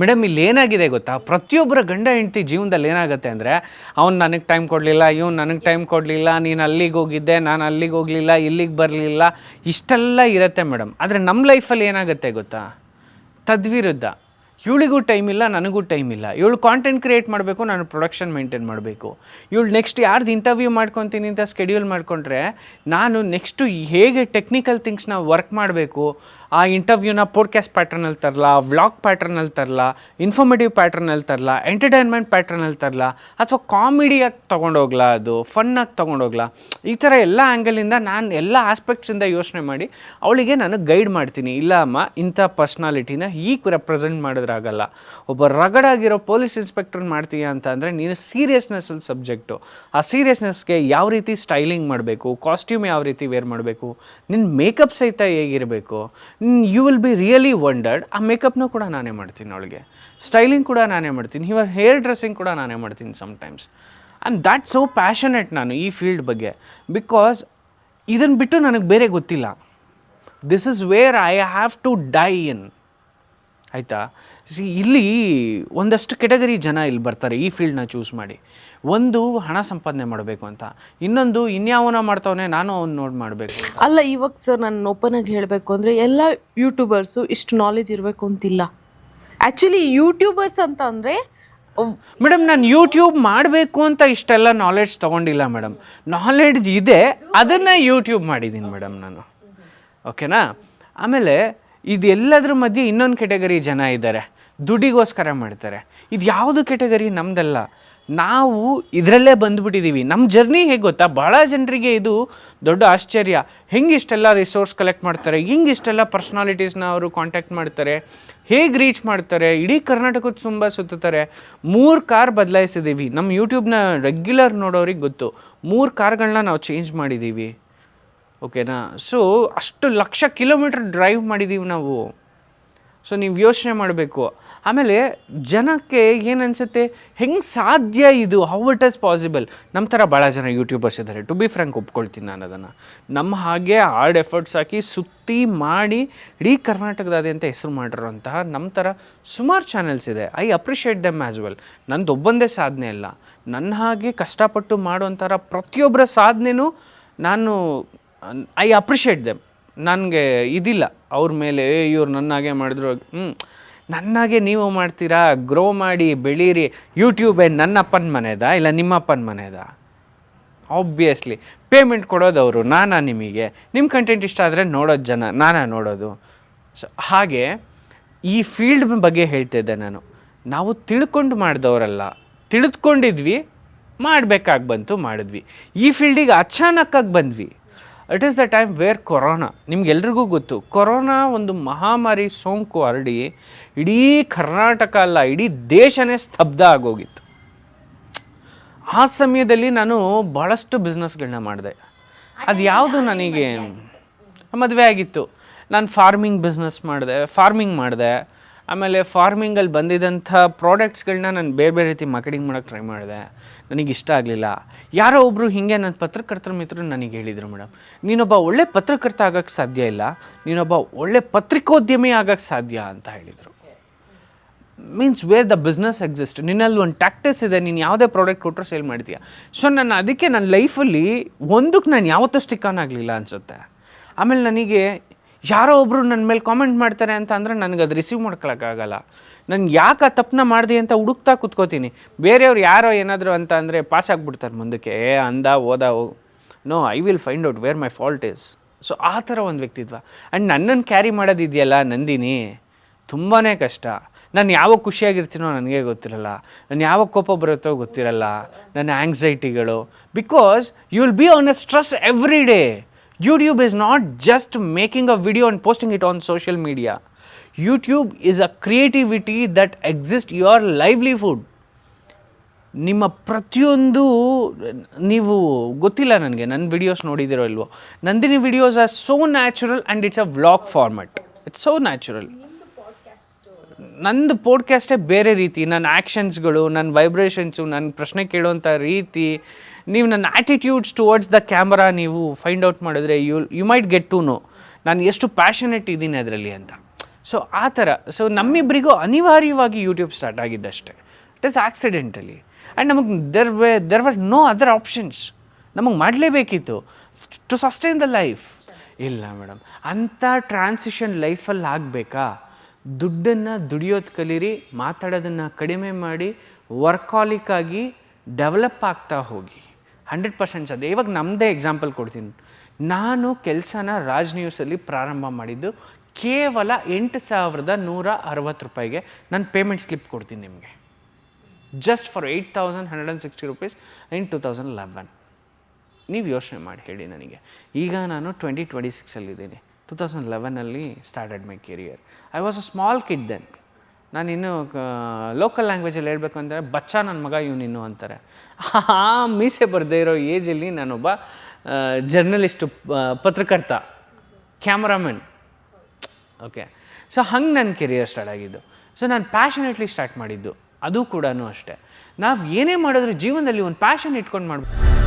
ಮೇಡಮ್, ಇಲ್ಲಿ ಏನಾಗಿದೆ ಗೊತ್ತಾ? ಪ್ರತಿಯೊಬ್ಬರ ಗಂಡ ಹೆಂಡತಿ ಜೀವನದಲ್ಲಿ ಏನಾಗುತ್ತೆ ಅಂದರೆ, ಅವ್ನು ನನಗೆ ಟೈಮ್ ಕೊಡಲಿಲ್ಲ, ಇವ್ನು ನನಗೆ ಟೈಮ್ ಕೊಡಲಿಲ್ಲ, ನೀನು ಅಲ್ಲಿಗೆ ಹೋಗಿದ್ದೆ, ನಾನು ಅಲ್ಲಿಗೆ ಹೋಗಲಿಲ್ಲ, ಇಲ್ಲಿಗೆ ಬರಲಿಲ್ಲ, ಇಷ್ಟೆಲ್ಲ ಇರುತ್ತೆ ಮೇಡಮ್. ಆದರೆ ನಮ್ಮ ಲೈಫಲ್ಲಿ ಏನಾಗುತ್ತೆ ಗೊತ್ತಾ? ತದ್ವಿರುದ್ಧ. ಇವಳಿಗೂ ಟೈಮ್ ಇಲ್ಲ, ನನಗೂ ಟೈಮ್ ಇಲ್ಲ. ಇವಳು ಕಾಂಟೆಂಟ್ ಕ್ರಿಯೇಟ್ ಮಾಡಬೇಕು, ನಾನು ಪ್ರೊಡಕ್ಷನ್ ಮೇಂಟೈನ್ ಮಾಡಬೇಕು. ಇವಳು ನೆಕ್ಸ್ಟ್ ಯಾರ್ದು ಇಂಟರ್ವ್ಯೂ ಮಾಡ್ಕೊತೀನಿ ಅಂತ ಸ್ಕೆಡ್ಯೂಲ್ ಮಾಡಿಕೊಂಡ್ರೆ, ನಾನು ನೆಕ್ಸ್ಟು ಹೇಗೆ ಟೆಕ್ನಿಕಲ್ ಥಿಂಗ್ಸ್ನ ವರ್ಕ್ ಮಾಡಬೇಕು, ಆ ಇಂಟರ್ವ್ಯೂನ ಪೋಡ್ಕಾಸ್ಟ್ ಪ್ಯಾಟ್ರನಲ್ಲಿ ತರಲ ವ್ಲಾಗ್ ಪ್ಯಾಟ್ರನಲ್ಲಿ ತರಲ ಇನ್ಫಾರ್ಮೇಟಿವ್ ಪ್ಯಾಟ್ರನಲ್ಲಿ ತರಲ ಎಂಟರ್ಟೈನ್ಮೆಂಟ್ ಪ್ಯಾಟ್ರನಲ್ಲಿ ತರಲ, ಅಥವಾ ಕಾಮಿಡಿಯಾಗಿ ತೊಗೊಂಡೋಗ್ಲಾ ಅದು ಫನ್ನಾಗಿ ತೊಗೊಂಡೋಗ್ಲಾ ಈ ಥರ ಎಲ್ಲ ಆ್ಯಂಗಲಿಂದ ನಾನು ಎಲ್ಲ ಆಸ್ಪೆಕ್ಟ್ಸಿಂದ ಯೋಚನೆ ಮಾಡಿ, ಅವಳಿಗೆ ನಾನು ಗೈಡ್ ಮಾಡ್ತೀನಿ. ಇಲ್ಲ ಅಮ್ಮ, ಇಂಥ ಪರ್ಸ್ನಾಲಿಟಿನ ಹೀಗೆ ರೆಪ್ರೆಸೆಂಟ್ ಮಾಡಿದ್ರಾಗಲ್ಲ ಒಬ್ಬ ರಗಡಾಗಿರೋ ಪೊಲೀಸ್ ಇನ್ಸ್ಪೆಕ್ಟರ್ ಮಾಡ್ತೀಯ ಅಂತ ಅಂದರೆ, ನೀನು ಸೀರಿಯಸ್ನೆಸ್ ಸಬ್ಜೆಕ್ಟು ಆ ಸೀರಿಯಸ್ನೆಸ್ಗೆ ಯಾವ ರೀತಿ ಸ್ಟೈಲಿಂಗ್ ಮಾಡಬೇಕು ಕಾಸ್ಟ್ಯೂಮ್ ಯಾವ ರೀತಿ ವೇರ್ ಮಾಡಬೇಕು ನಿನ್ನ ಮೇಕಪ್ ಸಹಿತ ಹೇಗಿರಬೇಕು you will be really wondered ಆ ಮೇಕಪ್ನೂ ಕೂಡ ನಾನೇ ಮಾಡ್ತೀನಿ ಅವಳಿಗೆ. ಸ್ಟೈಲಿಂಗ್ ಕೂಡ ನಾನೇ ಮಾಡ್ತೀನಿ. ಇವಾಗ ಹೇರ್ ಡ್ರೆಸ್ಸಿಂಗ್ ಕೂಡ ನಾನೇ ಮಾಡ್ತೀನಿ sometimes and that so passionate ನಾನು ಈ ಫೀಲ್ಡ್ ಬಗ್ಗೆ. ಬಿಕಾಸ್ ಇದನ್ನು ಬಿಟ್ಟು ನನಗೆ ಬೇರೆ ಗೊತ್ತಿಲ್ಲ. This is where I have to die in ಆಯಿತಾ? ಸಿ ಇಲ್ಲಿ ಒಂದಷ್ಟು ಕೆಟಗರಿ ಜನ ಇಲ್ಲಿ ಬರ್ತಾರೆ ಈ ಫೀಲ್ಡ್ನ ಚೂಸ್ ಮಾಡಿ. ಒಂದು ಹಣ ಸಂಪಾದನೆ ಮಾಡಬೇಕು ಅಂತ. ಇನ್ನೊಂದು ಇನ್ಯಾವನ ಮಾಡ್ತಾವನೆ ನಾನು ಅವ್ನ ನೋಡಿ ಮಾಡಬೇಕು ಅಲ್ಲ ಇವಾಗ ಸರ್ ನಾನು ಓಪನ್ ಆಗಿ ಹೇಳಬೇಕು ಅಂದರೆ ಎಲ್ಲ ಯೂಟ್ಯೂಬರ್ಸು ಇಷ್ಟು ನಾಲೆಜ್ ಇರಬೇಕು ಅಂತಿಲ್ಲ. ಆ್ಯಕ್ಚುಲಿ ಯೂಟ್ಯೂಬರ್ಸ್ ಅಂತ ಅಂದರೆ ಮೇಡಮ್ ನಾನು ಯೂಟ್ಯೂಬ್ ಮಾಡಬೇಕು ಅಂತ ಇಷ್ಟೆಲ್ಲ ನಾಲೆಡ್ಜ್ ತೊಗೊಂಡಿಲ್ಲ ಮೇಡಮ್ ನಾಲೆಡ್ಜ್ ಇದೆ ಅದನ್ನು ಯೂಟ್ಯೂಬ್ ಮಾಡಿದ್ದೀನಿ ಮೇಡಮ್ ನಾನು. ಓಕೆನಾ ಆಮೇಲೆ ಇದೆಲ್ಲದ್ರ ಮಧ್ಯೆ ಇನ್ನೊಂದು ಕೆಟಗರಿ ಜನ ಇದ್ದಾರೆ. ದುಡ್ಡಿಗೋಸ್ಕರ ಮಾಡ್ತಾರೆ. ಇದು ಯಾವುದು ಕೆಟಗರಿ ನಮ್ದಲ್ಲ. ನಾವು ಇದರಲ್ಲೇ ಬಂದುಬಿಟ್ಟಿದ್ದೀವಿ ನಮ್ಮ ಜರ್ನಿ ಹೇಗೆ ಗೊತ್ತಾ? ಭಾಳ ಜನರಿಗೆ ಇದು ದೊಡ್ಡ ಆಶ್ಚರ್ಯ. ಹೆಂಗೆ ಇಷ್ಟೆಲ್ಲ ರಿಸೋರ್ಸ್ ಕಲೆಕ್ಟ್ ಮಾಡ್ತಾರೆ? ಹೆಂಗೆ ಇಷ್ಟೆಲ್ಲ ಪರ್ಸ್ನಾಲಿಟೀಸ್ನ ಅವರು ಕಾಂಟ್ಯಾಕ್ಟ್ ಮಾಡ್ತಾರೆ? ಹೇಗೆ ರೀಚ್ ಮಾಡ್ತಾರೆ? ಇಡೀ ಕರ್ನಾಟಕದ ತುಂಬ ಸುತ್ತುತ್ತಾರೆ. ಮೂರು ಕಾರ್ ಬದಲಾಯಿಸಿದ್ದೀವಿ ನಮ್ಮ ಯೂಟ್ಯೂಬ್ನ ರೆಗ್ಯುಲರ್ ನೋಡೋರಿಗೆ ಗೊತ್ತು. ಮೂರು ಕಾರ್ಗಳನ್ನ ನಾವು ಚೇಂಜ್ ಮಾಡಿದ್ದೀವಿ ಓಕೆನಾ ಸೊ ಅಷ್ಟು ಲಕ್ಷ ಕಿಲೋಮೀಟ್ರ್ ಡ್ರೈವ್ ಮಾಡಿದ್ದೀವಿ ನಾವು. ಸೊ ನೀವು ಯೋಚನೆ ಮಾಡಬೇಕು. ಆಮೇಲೆ ಜನಕ್ಕೆ ಏನು ಅನಿಸುತ್ತೆ? ಹೆಂಗೆ ಸಾಧ್ಯ ಇದು? ಹೌ ಇಟ್ ಇಸ್ ಪಾಸಿಬಲ್ ನಮ್ಮ ಥರ ಭಾಳ ಜನ ಯೂಟ್ಯೂಬರ್ಸ್ ಇದ್ದಾರೆ ಟು ಬಿ ಫ್ರ್ಯಾಂಕ್ ಒಪ್ಕೊಳ್ತೀನಿ ನಾನು ಅದನ್ನು. ನಮ್ಮ ಹಾಗೆ ಹಾರ್ಡ್ ಎಫರ್ಟ್ಸ್ ಹಾಕಿ ಸುತ್ತಿ ಮಾಡಿ ಇಡೀ ಕರ್ನಾಟಕದಾದ್ಯಂತ ಹೆಸರು ಮಾಡಿರೋಂತಹ ನಮ್ಮ ಥರ ಸುಮಾರು ಚಾನೆಲ್ಸ್ ಇದೆ. I appreciate them as well ನಂದು ಒಬ್ಬಂದೇ ಸಾಧನೆ ಅಲ್ಲ. ನನ್ನ ಹಾಗೆ ಕಷ್ಟಪಟ್ಟು ಮಾಡೋಂಥರ ಪ್ರತಿಯೊಬ್ಬರ ಸಾಧನೆನೂ ನಾನು ಐ ಅಪ್ರಿಷಿಯೇಟ್ ದೆಮ್ ನನಗೆ ಇದಿಲ್ಲ. ಅವ್ರ ಮೇಲೆ ಇವ್ರು ನನ್ನಾಗೆ ಮಾಡಿದ್ರು. ಹ್ಞೂ ನನ್ನಾಗೆ ನೀವು ಮಾಡ್ತೀರಾ? ಗ್ರೋ ಮಾಡಿ, ಬೆಳೀರಿ. ಯೂಟ್ಯೂಬೇ ನನ್ನ ಅಪ್ಪನ ಮನೆದಾ? ಇಲ್ಲ ನಿಮ್ಮಪ್ಪನ ಮನೆದಾ? ಆಬ್ವಿಯಸ್ಲಿ ಪೇಮೆಂಟ್ ಕೊಡೋದು ಅವರು, ನಾನಾ ನಿಮಗೆ. ನಿಮ್ಮ ಕಂಟೆಂಟ್ ಇಷ್ಟ ಆದರೆ ನೋಡೋದು ಜನ, ನಾನಾ ನೋಡೋದು. ಸೊ ಹಾಗೆ ಈ ಫೀಲ್ಡ್ ಬಗ್ಗೆ ಹೇಳ್ತಿದ್ದೆ ನಾನು. ನಾವು ತಿಳ್ಕೊಂಡು ಮಾಡಿದವರಲ್ಲ. ತಿಳಿದುಕೊಂಡಿದ್ವಿ ಮಾಡಬೇಕಾಗಿ ಬಂತು, ಮಾಡಿದ್ವಿ. ಈ ಫೀಲ್ಡಿಗೆ ಅಚಾನಕ್ಕಾಗಿ ಬಂದ್ವಿ. It is the time where corona ನಿಮ್ಗೆಲ್ರಿಗೂ ಗೊತ್ತು ಕೊರೋನಾ ಒಂದು ಮಹಾಮಾರಿ ಸೋಂಕು ಹರಡಿ ಇಡೀ ಕರ್ನಾಟಕ ಅಲ್ಲ ಇಡೀ ದೇಶನೇ ಸ್ತಬ್ಧ ಆಗೋಗಿತ್ತು. ಆ ಸಮಯದಲ್ಲಿ ನಾನು ಭಾಳಷ್ಟು ಬಿಸ್ನೆಸ್ಗಳನ್ನ ಮಾಡಿದೆ. ಅದು ಯಾವುದು ನನಗೆ ಮದುವೆ ಆಗಿತ್ತು. ನಾನು ಫಾರ್ಮಿಂಗ್ ಬಿಸ್ನೆಸ್ ಮಾಡಿದೆ ಫಾರ್ಮಿಂಗ್ ಮಾಡಿದೆ. ಆಮೇಲೆ ಫಾರ್ಮಿಂಗಲ್ಲಿ ಬಂದಿದ್ದಂಥ ಪ್ರಾಡಕ್ಟ್ಸ್ಗಳನ್ನ ನಾನು ಬೇರೆ ಬೇರೆ ರೀತಿ ಮಾರ್ಕೆಟಿಂಗ್ ಮಾಡೋಕ್ಕೆ ಟ್ರೈ ಮಾಡಿದೆ. ನನಗೆ ಇಷ್ಟ ಆಗಲಿಲ್ಲ. ಯಾರೋ ಒಬ್ಬರು ಹೀಗೆ ನನ್ನ ಪತ್ರಕರ್ತರ ಮಿತ್ರರು ನನಗೆ ಹೇಳಿದರು, ಮೇಡಮ್. ನೀನೊಬ್ಬ ಒಳ್ಳೆ ಪತ್ರಕರ್ತ ಆಗೋಕ್ಕೆ ಸಾಧ್ಯ ಇಲ್ಲ, ನೀನೊಬ್ಬ ಒಳ್ಳೆ ಪತ್ರಿಕೋದ್ಯಮಿ ಆಗೋಕ್ಕೆ ಸಾಧ್ಯ ಅಂತ ಹೇಳಿದರು. Means where the business exist ನಿನ್ನಲ್ಲಿ ಒಂದು ಟ್ಯಾಕ್ಟಿಸ್ ಇದೆ, ನೀನು ಯಾವುದೇ ಪ್ರಾಡಕ್ಟ್ ಕೊಟ್ಟರು ಸೇಲ್ ಮಾಡ್ತೀಯ? ಸೊ ನಾನು ಅದಕ್ಕೆ ನನ್ನ ಲೈಫಲ್ಲಿ ಒಂದಕ್ಕೆ ನಾನು ಯಾವತ್ತೂ ಸ್ಟಿಕ್ ಆನ್ ಆಗಲಿಲ್ಲ ಅನಿಸುತ್ತೆ. ಆಮೇಲೆ ನನಗೆ ಯಾರೋ ಒಬ್ಬರು ನನ್ನ ಮೇಲೆ ಕಾಮೆಂಟ್ ಮಾಡ್ತಾರೆ ಅಂತ ಅಂದರೆ ನನಗೆ ಅದು ರಿಸೀವ್ ಮಾಡ್ಕೊಳಕ್ಕಾಗಲ್ಲ ನಾನು ಯಾಕೆ ಆ ತಪ್ಪನ್ನ ಮಾಡಿದೆ ಅಂತ ಹುಡುಕ್ತಾ ಕೂತ್ಕೋತೀನಿ. ಬೇರೆಯವ್ರು ಯಾರೋ ಏನಾದರೂ ಅಂತ ಅಂದರೆ ಪಾಸ್ ಆಗಿಬಿಡ್ತಾರೆ ಮುಂದಕ್ಕೆ, ಏ, ಅಂದ ಓದ no I will find out where my fault is so ಆ ಥರ ಒಂದು ವ್ಯಕ್ತಿತ್ವ. ಆ್ಯಂಡ್ ನನ್ನನ್ನು ಕ್ಯಾರಿ ಮಾಡೋದಿದೆಯಲ್ಲ ನಂದಿನಿ ತುಂಬಾ ಕಷ್ಟ. ನಾನು ಯಾವಾಗ ಖುಷಿಯಾಗಿರ್ತೀನೋ ನನಗೆ ಗೊತ್ತಿರಲ್ಲ. ನಾನು ಯಾವಾಗ ಕೋಪ ಬರುತ್ತೋ ಗೊತ್ತಿರಲ್ಲ. ನನ್ನ ಆ್ಯಂಗ್ಸೈಟಿಗಳು because you will be on a stress every day YouTube is not just making a video and posting it on social media YouTube is a creativity that exist your livelihood ನಿಮ್ಮ ಪ್ರತಿಯೊಂದು, ನೀವು ಗೊತ್ತಿಲ್ಲ ನನಗೆ, ನನ್ನ ವಿಡಿಯೋಸ್ ನೋಡಿದಿರೋ ಇಲ್ವೋ? Nandini videos are so natural and it's a vlog format it's so natural ನಂದು ಪಾಡ್ಕ್ಯಾಸ್ಟೇ ಬೇರೆ ರೀತಿ, ನನ್ನ ಆ್ಯಕ್ಷನ್ಸ್ಗಳು ನನ್ನ ವೈಬ್ರೇಷನ್ಸು ನನ್ನ ಪ್ರಶ್ನೆ ಕೇಳುವಂಥ ರೀತಿ, ನೀವು ನನ್ನ ಆ್ಯಟಿಟ್ಯೂಡ್ಸ್ ಟುವರ್ಡ್ಸ್ ದ ಕ್ಯಾಮ್ರಾ ನೀವು ಫೈಂಡ್ ಔಟ್ ಮಾಡಿದ್ರೆ you you might get to know ನಾನು ಎಷ್ಟು ಪ್ಯಾಷನೆಟ್ ಇದ್ದೀನಿ ಅದರಲ್ಲಿ ಅಂತ. ಸೊ ಆ ಥರ. ಸೊ ನಮ್ಮಿಬ್ಬರಿಗೂ ಅನಿವಾರ್ಯವಾಗಿ ಯೂಟ್ಯೂಬ್ ಸ್ಟಾರ್ಟ್ ಆಗಿದ್ದಷ್ಟೇ. ಇಟ್ ಇಸ್ ಆಕ್ಸಿಡೆಂಟಲಿ ಆ್ಯಂಡ್ ನಮಗೆ there we there were no other options ನಮಗೆ ಮಾಡಲೇಬೇಕಿತ್ತು. ಟು ಸಸ್ಟೈನ್ ದ ಲೈಫ್ ಇಲ್ಲ ಮೇಡಮ್. ಅಂಥ ಟ್ರಾನ್ಸಿಷನ್ ಲೈಫಲ್ಲಿ ಆಗಬೇಕಾ? ದುಡ್ಡನ್ನು ದುಡಿಯೋದು ಕಲೀರಿ, ಮಾತಾಡೋದನ್ನು ಕಡಿಮೆ ಮಾಡಿ ವರ್ಕಾಲಿಕ್ಕಾಗಿ ಡೆವಲಪ್ ಆಗ್ತಾ ಹೋಗಿ. ಹಂಡ್ರೆಡ್ ಪರ್ಸೆಂಟ್ಸ್ ಅದೇ. ಇವಾಗ ನಮ್ಮದೇ ಎಕ್ಸಾಂಪಲ್ ಕೊಡ್ತೀನಿ. ನಾನು ಕೆಲಸನ ರಾಜ್ ನ್ಯೂಸಲ್ಲಿ ಪ್ರಾರಂಭ ಮಾಡಿದ್ದು ಕೇವಲ ಎಂಟು ಸಾವಿರದ ನೂರ ಅರವತ್ತು ರೂಪಾಯಿಗೆ ನಾನು ಪೇಮೆಂಟ್ ಸ್ಲಿಪ್ ಕೊಡ್ತೀನಿ ನಿಮಗೆ. Just for eight thousand hundred and sixty rupees in two thousand eleven ನೀವು ಯೋಚನೆ ಮಾಡಿ ಹೇಳಿ ನನಗೆ. ಈಗ ನಾನು ಟ್ವೆಂಟಿ ಟ್ವೆಂಟಿ ಸಿಕ್ಸಲ್ಲಿದ್ದೀನಿ two thousand ಲೆವೆನಲ್ಲಿ started my career I was a small kid then ನಾನು ಇನ್ನು ಲೋಕಲ್ ಲ್ಯಾಂಗ್ವೇಜಲ್ಲಿ ಹೇಳಬೇಕು ಅಂದರೆ ಬಚ್ಚ ನನ್ನ ಮಗ ಇವನಿನ್ನು ಅಂತಾರೆ. ಆ ಮೀಸೆ ಬರದೇ ಇರೋ ಏಜಲ್ಲಿ ನಾನೊಬ್ಬ ಜರ್ನಲಿಸ್ಟು ಪತ್ರಕರ್ತ ಕ್ಯಾಮ್ರಾಮನ್ ಓಕೆ ಸೊ ಹಂಗೆ ನನ್ನ ಕೆರಿಯರ್ ಸ್ಟಾರ್ಟ್ ಆಗಿದ್ದು. ಸೊ ನಾನು ಪ್ಯಾಷನೇಟ್ಲಿ ಸ್ಟಾರ್ಟ್ ಮಾಡಿದ್ದು. ಅದು ಕೂಡ ಅಷ್ಟೇ. ನಾವು ಏನೇ ಮಾಡಿದ್ರು ಜೀವನದಲ್ಲಿ ಒಂದು ಪ್ಯಾಷನ್ ಇಟ್ಕೊಂಡು ಮಾಡ್ಬೇಕು